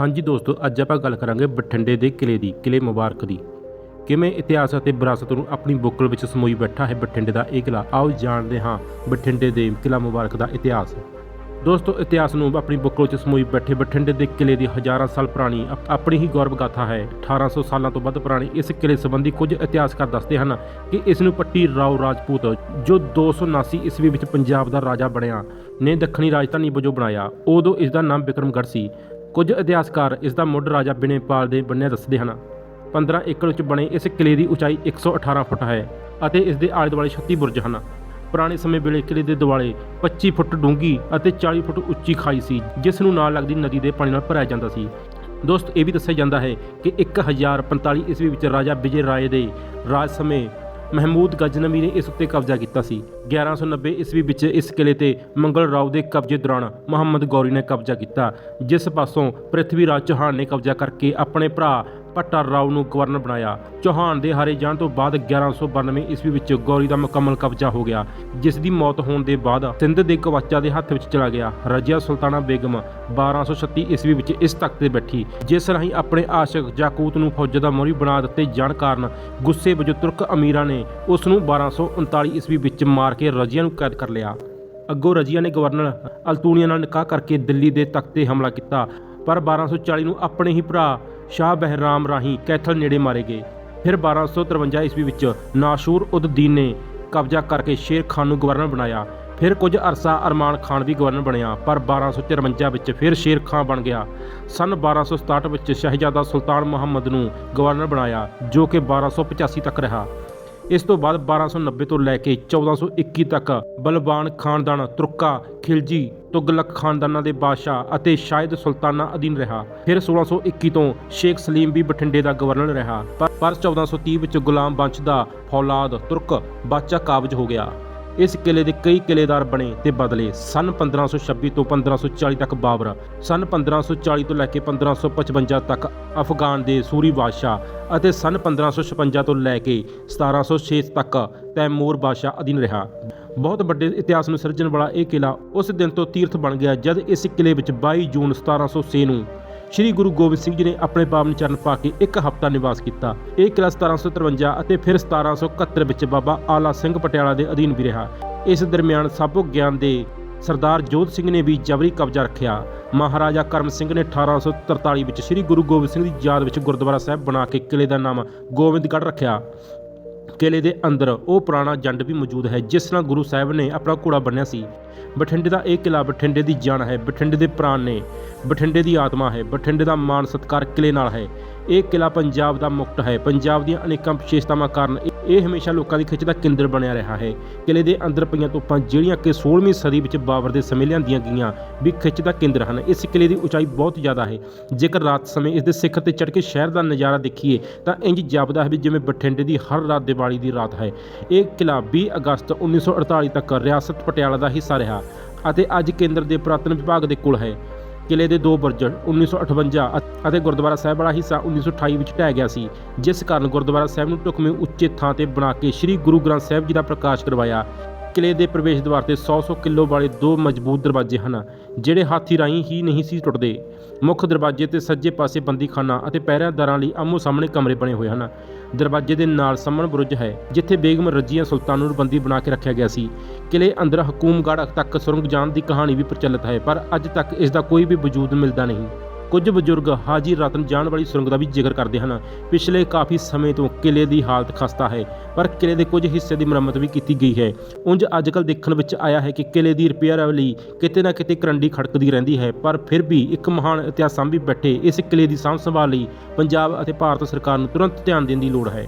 ਹਾਂਜੀ ਦੋਸਤੋ, ਅੱਜ ਆਪਾਂ ਗੱਲ ਕਰਾਂਗੇ ਬਠਿੰਡੇ ਦੇ ਕਿਲੇ ਦੀ ਕਿਲੇ ਮੁਬਾਰਕ ਦੀ। ਕਿਵੇਂ ਇਤਿਹਾਸ ਅਤੇ ਵਿਰਾਸਤ ਨੂੰ ਆਪਣੀ ਬੁੱਕਲ ਵਿੱਚ ਸਮੋਈ ਬੈਠਾ ਹੈ ਬਠਿੰਡੇ ਦਾ ਇਹ ਕਿਲਾ ਆਓ ਜਾਣਦੇ ਹਾਂ ਬਠਿੰਡੇ ਦੇ ਕਿਲਾ ਮੁਬਾਰਕ ਦਾ ਇਤਿਹਾਸ। ਦੋਸਤੋ, ਇਤਿਹਾਸ ਨੂੰ ਆਪਣੀ ਬੁੱਕਲ ਵਿੱਚ ਸਮੋਈ ਬੈਠੇ ਬਠਿੰਡੇ ਦੇ ਕਿਲੇ ਦੀ ਹਜ਼ਾਰਾਂ ਸਾਲ ਪੁਰਾਣੀ ਆਪਣੀ ਹੀ ਗੌਰਵ ਗਾਥਾ ਹੈ 1800 ਸਾਲਾਂ ਤੋਂ ਵੱਧ ਪੁਰਾਣੀ ਇਸ ਕਿਲੇ ਸੰਬੰਧੀ ਕੁਝ ਇਤਿਹਾਸਕਾਰ ਦੱਸਦੇ ਹਨ ਕਿ ਇਸ ਨੂੰ ਪੱਟੀ ਰਾਓ ਰਾਜਪੂਤ, ਜੋ 279 ਈਸਵੀ ਵਿੱਚ ਪੰਜਾਬ ਦਾ ਰਾਜਾ ਬਣਿਆ, ਨੇ ਦੱਖਣੀ ਰਾਜਧਾਨੀ ਵਜੋਂ ਬਣਾਇਆ। ਉਦੋਂ ਇਸ ਦਾ ਨਾਮ ਬਿਕਰਮਗੜ੍ਹ ਸੀ। ਕੁਝ ਇਤਿਹਾਸਕਾਰ ਇਸ ਦਾ ਮੁੱਢ ਰਾਜਾ ਬਿਨੇਪਾਲ ਦੇ ਬੰਨਿਆ ਦੱਸਦੇ ਹਨ। 15 ਏਕੜ ਵਿੱਚ ਬਣੇ ਇਸ ਕਿਲੇ ਦੀ ਉਚਾਈ 118 ਫੁੱਟ ਹੈ ਅਤੇ ਇਸ ਦੇ ਆਲੇ ਦੁਆਲੇ 36 ਬੁਰਜ ਹਨ। ਪੁਰਾਣੇ ਸਮੇਂ ਵੇਲੇ ਕਿਲੇ ਦੇ ਦੁਆਲੇ 25 ਫੁੱਟ ਡੂੰਘੀ ਅਤੇ 40 ਫੁੱਟ ਉੱਚੀ ਖਾਈ ਸੀ, ਜਿਸ ਨੂੰ ਨਾਲ ਲੱਗਦੀ ਨਦੀ ਦੇ ਪਾਣੀ ਨਾਲ ਭਰਿਆ ਜਾਂਦਾ ਸੀ। ਦੋਸਤ, ਇਹ ਵੀ ਦੱਸਿਆ ਜਾਂਦਾ ਹੈ ਕਿ 1045 ਈਸਵੀ ਵਿੱਚ ਰਾਜਾ ਵਿਜੇ ਰਾਏ ਦੇ ਰਾਜ ਸਮੇਂ ਮਹਿਮੂਦ ਗਜਨਵੀ ਨੇ ਇਸ ਉੱਤੇ ਕਬਜ਼ਾ ਕੀਤਾ ਸੀ। 1190 ਈਸਵੀ ਵਿੱਚ ਇਸ ਕਿਲੇ ਤੇ ਮੰਗਲ ਰਾਓ ਦੇ ਕਬਜ਼ੇ ਦੌਰਾਨ ਮੁਹੰਮਦ ਗੌਰੀ ਨੇ ਕਬਜ਼ਾ ਕੀਤਾ, ਜਿਸ ਪਾਸੋਂ ਪ੍ਰਿਥਵੀ ਰਾਜ ਚੌਹਾਨ ਨੇ ਕਬਜ਼ਾ ਕਰਕੇ ਆਪਣੇ ਭਰਾ ਭੱਟਾ ਰਾਓ ਨੂੰ ਗਵਰਨਰ ਬਣਾਇਆ। ਚੌਹਾਨ ਦੇ ਹਾਰੇ ਜਾਣ ਤੋਂ ਬਾਅਦ 1192 ਈਸਵੀ ਵਿੱਚ ਗੌਰੀ ਦਾ ਮੁਕੰਮਲ ਕਬਜ਼ਾ ਹੋ ਗਿਆ, ਜਿਸ ਦੀ ਮੌਤ ਹੋਣ ਦੇ ਬਾਅਦ ਸਿੰਧ ਦੇ ਕਵਾਚਾ ਦੇ ਹੱਥ ਵਿੱਚ ਚਲਾ ਗਿਆ। ਰਜੀਆ ਸੁਲਤਾਨਾ ਬੇਗਮ 1236 ਈਸਵੀ ਵਿੱਚ ਇਸ ਤਖਤ ਤੇ ਬੈਠੀ। ਜਿਸ ਰਾਹੀਂ ਆਪਣੇ ਆਸ਼ਿਕ ਜਾਕੂਤ ਨੂੰ ਫੌਜ ਦਾ ਮੋਹਰੀ ਬਣਾ ਦਿੱਤੇ ਜਾਣ ਕਾਰਨ ਗੁੱਸੇ ਵਜੋਂ ਤੁਰਕ ਅਮੀਰਾਂ ਨੇ ਉਸ ਨੂੰ 1239 ਈਸਵੀ ਵਿੱਚ ਮਾਰ ਕੇ ਰਜੀਆ ਨੂੰ ਕੈਦ ਕਰ ਲਿਆ। ਅੱਗੋਂ ਰਜੀਆ ਨੇ ਗਵਰਨਰ ਅਲਤੂਨੀਆ ਨਾਲ ਨਿਕਾਹ ਕਰਕੇ ਦਿੱਲੀ ਦੇ ਤਖਤ ਤੇ ਹਮਲਾ ਕੀਤਾ, ਪਰ 1240 ਨੂੰ ਆਪਣੇ ਹੀ ਭਰਾ ਸ਼ਾਹ ਬਹਿਰਾਮ ਰਾਹੀਂ ਕੈਥਲ ਨੇੜੇ ਮਾਰੇ ਗਏ। ਫਿਰ 1253 ਈਸਵੀ ਵਿੱਚ ਨਾਸ਼ੂਰ ਉਦਦੀਨ ਨੇ ਕਬਜ਼ਾ ਕਰਕੇ ਸ਼ੇਰ ਖਾਨ ਨੂੰ ਗਵਰਨਰ ਬਣਾਇਆ। ਫਿਰ ਕੁਝ ਅਰਸਾ ਅਰਮਾਨ ਖਾਨ ਵੀ ਗਵਰਨਰ ਬਣਿਆ, ਪਰ 1253 ਵਿੱਚ ਫਿਰ ਸ਼ੇਰ ਖਾਨ ਬਣ ਗਿਆ। ਸਨ 1267 ਵਿੱਚ ਸ਼ਹਿਜ਼ਾਦਾ ਸੁਲਤਾਨ ਮੁਹੰਮਦ ਨੂੰ ਗਵਰਨਰ ਬਣਾਇਆ, ਜੋ ਕਿ 1285 ਤੱਕ ਰਿਹਾ। ਇਸ ਤੋਂ ਬਾਅਦ 1290 ਤੋਂ ਲੈ ਕੇ 1421 ਤੱਕ ਬਲਬਾਨ ਖਾਨਦਾਨ ਤੁਰਕਾ, ਖਿਲਜੀ, ਤੁਗਲਕ ਖਾਨਦਾਨਾਂ ਦੇ ਬਾਦਸ਼ਾਹ ਅਤੇ ਸ਼ਾਇਦ ਸੁਲਤਾਨਾ ਅਧੀਨ ਰਿਹਾ। ਫਿਰ 1621 ਤੋਂ ਸ਼ੇਖ ਸਲੀਮ ਵੀ ਬਠਿੰਡੇ ਦਾ ਗਵਰਨਰ ਰਿਹਾ। ਪਰ ਪਰ 1430 ਵਿੱਚ ਗੁਲਾਮ ਬੰਸ਼ ਦਾ ਫੌਲਾਦ ਤੁਰਕ ਬਾਦਸ਼ਾਹ ਕਾਬਜ ਹੋ ਗਿਆ। ਇਸ ਕਿਲੇ ਦੇ ਕਈ ਕਿਲੇਦਾਰ ਬਣੇ ਤੇ ਬਦਲੇ ਸਨ 1526 ਤੋਂ 1540 ਤੱਕ ਬਾਬਰ, ਸਨ 1540 ਤੋਂ ਲੈ ਕੇ 1555 ਤੱਕ ਅਫਗਾਨ ਦੇ ਸੂਰੀ ਬਾਦਸ਼ਾਹ ਅਤੇ ਸਨ 1556 ਤੋਂ ਲੈ ਕੇ 1706 ਤੱਕ ਤੈਮੂਰ ਬਾਦਸ਼ਾਹ ਅਧੀਨ ਰਿਹਾ। ਬਹੁਤ ਵੱਡੇ ਇਤਿਹਾਸ ਨੂੰ ਸਿਰਜਣ ਵਾਲਾ ਇਹ ਕਿਲਾ ਉਸ ਦਿਨ ਤੋਂ ਤੀਰਥ ਬਣ ਗਿਆ ਜਦ ਇਸ ਕਿਲੇ ਵਿੱਚ 22 ਜੂਨ 1706 ਨੂੰ ਸ੍ਰੀ ਗੁਰੂ ਗੋਬਿੰਦ ਸਿੰਘ ਜੀ ਨੇ ਆਪਣੇ ਪਾਵਨ ਚਰਨ ਪਾ ਕੇ ਇੱਕ ਹਫ਼ਤਾ ਨਿਵਾਸ ਕੀਤਾ। ਇਹ ਕਿਲਾ 1753 ਅਤੇ ਫਿਰ 1771 ਵਿੱਚ ਬਾਬਾ ਆਲਾ ਸਿੰਘ ਪਟਿਆਲਾ ਦੇ ਅਧੀਨ ਵੀ ਰਿਹਾ। ਇਸ ਦਰਮਿਆਨ ਸਾਬੋ ਗਿਆਨ ਦੇ ਸਰਦਾਰ ਜੋਤ ਸਿੰਘ ਨੇ ਵੀ ਜਬਰੀ ਕਬਜ਼ਾ ਰੱਖਿਆ। ਮਹਾਰਾਜਾ ਕਰਮ ਸਿੰਘ ਨੇ 1843 ਵਿੱਚ ਸ੍ਰੀ ਗੁਰੂ ਗੋਬਿੰਦ ਸਿੰਘ ਦੀ ਯਾਦ ਵਿੱਚ ਗੁਰਦੁਆਰਾ ਸਾਹਿਬ ਬਣਾ ਕੇ ਕਿਲੇ ਦਾ ਨਾਮ ਗੋਬਿੰਦਗੜ੍ਹ ਰੱਖਿਆ। ਕਿਲੇ ਦੇ ਅੰਦਰ ਉਹ ਪੁਰਾਣਾ ਜੰਡ ਵੀ ਮੌਜੂਦ ਹੈ, ਜਿਸ ਨਾਲ ਗੁਰੂ ਸਾਹਿਬ ਨੇ ਆਪਣਾ ਘੋੜਾ ਬੰਨਿਆ ਸੀ। ਬਠਿੰਡੇ ਦਾ ਇਹ ਕਿਲਾ ਬਠਿੰਡੇ ਦੀ ਜਾਨ ਹੈ, ਬਠਿੰਡੇ ਦੇ ਪ੍ਰਾਣ ਨੇ, ਬਠਿੰਡੇ ਦੀ ਆਤਮਾ ਹੈ, ਬਠਿੰਡੇ ਦਾ ਮਾਣ ਸਤਕਾਰ ਕਿਲੇ ਨਾਲ ਹੈ। ਇਹ ਕਿਲਾ ਪੰਜਾਬ ਦਾ ਮੁਕਤ ਹੈ। ਪੰਜਾਬ ਦੀਆਂ ਅਨੇਕਾਂ ਵਿਸ਼ੇਸ਼ਤਾਵਾਂ ਕਾਰਨ ਇਹ- ਹਮੇਸ਼ਾ ਲੋਕਾਂ ਦੀ ਖਿੱਚ ਦਾ ਕੇਂਦਰ ਬਣਿਆ ਰਿਹਾ ਹੈ। ਕਿਲੇ ਦੇ ਅੰਦਰ ਪਈਆਂ ਤੋਪਾਂ ਜਿਹੜੀਆਂ ਕਿ 16ਵੀਂ ਸਦੀ ਵਿੱਚ ਬਾਬਰ ਦੇ ਸਮੇਂ ਲਿਆਂਦੀਆਂ ਗਈਆਂ ਵੀ ਖਿੱਚ ਦਾ ਕੇਂਦਰ ਹਨ। ਇਸ ਕਿਲੇ ਦੀ ਉਚਾਈ ਬਹੁਤ ਜ਼ਿਆਦਾ ਹੈ। ਜੇਕਰ ਰਾਤ ਸਮੇਂ ਇਸ ਦੇ ਸਿਖਰ ਤੇ ਚੜ੍ਹ ਕੇ ਸ਼ਹਿਰ ਦਾ ਨਜ਼ਾਰਾ ਦੇਖੀਏ, ਤਾਂ ਇੰਜ ਜਾਪਦਾ ਹੈ ਵੀ ਜਿਵੇਂ ਬਠਿੰਡੇ ਦੀ ਹਰ ਰਾਤ ਦੀਵਾਲੀ ਦੀ ਰਾਤ ਹੈ। ਇਹ ਕਿਲਾ 20 ਅਗਸਤ 1948 ਤੱਕ ਰਿਆਸਤ ਪਟਿਆਲਾ ਦਾ ਹਿੱਸਾ ਰਿਹਾ ਅਤੇ ਅੱਜ ਕੇਂਦਰ ਦੇ ਪੁਰਾਤਨ ਵਿਭਾਗ ਦੇ ਕੋਲ ਹੈ। ਕਿਲੇ ਦੇ ਦੋ ਬੁਰਜ 1958 ਅ- ਅਤੇ ਗੁਰਦੁਆਰਾ ਸਾਹਿਬ ਵਾਲਾ ਹਿੱਸਾ 1928 ਵਿੱਚ ਢਹਿ ਗਿਆ ਸੀ, ਜਿਸ ਕਾਰਨ ਗੁਰਦੁਆਰਾ ਸਾਹਿਬ ਨੂੰ ਢੁਕਵੇਂ ਉੱਚੇ ਥਾਂ ਤੇ ਬਣਾ ਕੇ ਸ੍ਰੀ ਗੁਰੂ ਗ੍ਰੰਥ ਸਾਹਿਬ ਜੀ ਦਾ ਪ੍ਰਕਾਸ਼ ਕਰਵਾਇਆ। ਕਿਲੇ ਦੇ ਪ੍ਰਵੇਸ਼ ਦੁਆਰ ਤੇ 100-100 ਕਿਲੋ ਵਾਲੇ ਦੋ ਮਜ਼ਬੂਤ ਦਰਵਾਜ਼ੇ ਹਨ, ਜਿਹੜੇ ਹਾਥੀ ਰਾਹੀਂ ਹੀ ਨਹੀਂ ਸੀ ਟੁੱਟਦੇ। ਮੁੱਖ ਦਰਵਾਜ਼ੇ ਤੇ ਸੱਜੇ ਪਾਸੇ ਬੰਦੀਖਾਨਾ ਅਤੇ ਪਹਿਰੇਦਾਰਾਂ ਲਈ ਆਮੋ ਸਾਹਮਣੇ ਕਮਰੇ ਬਣੇ ਹੋਏ ਹਨ। ਦਰਵਾਜ਼ੇ ਦੇ ਨਾਲ ਸਾਹਮਣ ਬੁਰਜ ਹੈ, ਜਿੱਥੇ ਬੇਗਮ ਰਜੀਆ ਸੁਲਤਾਨ ਨੂੰ ਬੰਦੀ ਬਣਾ ਕੇ ਰੱਖਿਆ ਗਿਆ ਸੀ। ਕਿਲੇ ਅੰਦਰ ਹਕੂਮਗੜ੍ਹ ਤੱਕ ਸੁਰੰਗ ਜਾਣ ਦੀ ਕਹਾਣੀ ਵੀ ਪ੍ਰਚਲਿਤ ਹੈ, ਪਰ ਅੱਜ ਤੱਕ ਇਸ ਦਾ ਕੋਈ ਵੀ ਵਜੂਦ ਮਿਲਦਾ ਨਹੀਂ। ਕੁਝ ਬਜ਼ੁਰਗ ਹਾਜੀ ਰਤਨ ਜਾਣ ਵਾਲੀ ਸੁਰੰਗ ਦਾ ਵੀ ਜ਼ਿਕਰ ਕਰਦੇ ਹਨ। ਪਿਛਲੇ ਕਾਫੀ ਸਮੇਂ ਤੋਂ ਕਿਲੇ ਦੀ ਹਾਲਤ ਖਸਤਾ ਹੈ, ਪਰ ਕਿਲੇ ਦੇ ਕੁਝ ਹਿੱਸੇ ਦੀ ਮੁਰੰਮਤ ਵੀ ਕੀਤੀ ਗਈ ਹੈ। ਉਂਝ ਅੱਜਕੱਲ ਦੇਖਣ ਵਿੱਚ ਆਇਆ ਹੈ ਕਿ ਕਿਲੇ ਦੀ ਰਿਪੇਅਰ ਲਈ ਕਿਤੇ ਨਾ ਕਿਤੇ ਕਰੰਡੀ ਖੜਕਦੀ ਰਹਿੰਦੀ ਹੈ, ਪਰ ਫਿਰ ਵੀ ਇੱਕ ਮਹਾਨ ਇਤਿਹਾਸ ਸਾਂਭੀ ਬੈਠੇ ਇਸ ਕਿਲੇ ਦੀ ਸਾਂਭ ਸੰਭਾਲ ਲਈ ਪੰਜਾਬ ਅਤੇ ਭਾਰਤ ਸਰਕਾਰ ਨੂੰ ਤੁਰੰਤ ਧਿਆਨ ਦੇਣ ਦੀ ਲੋੜ ਹੈ।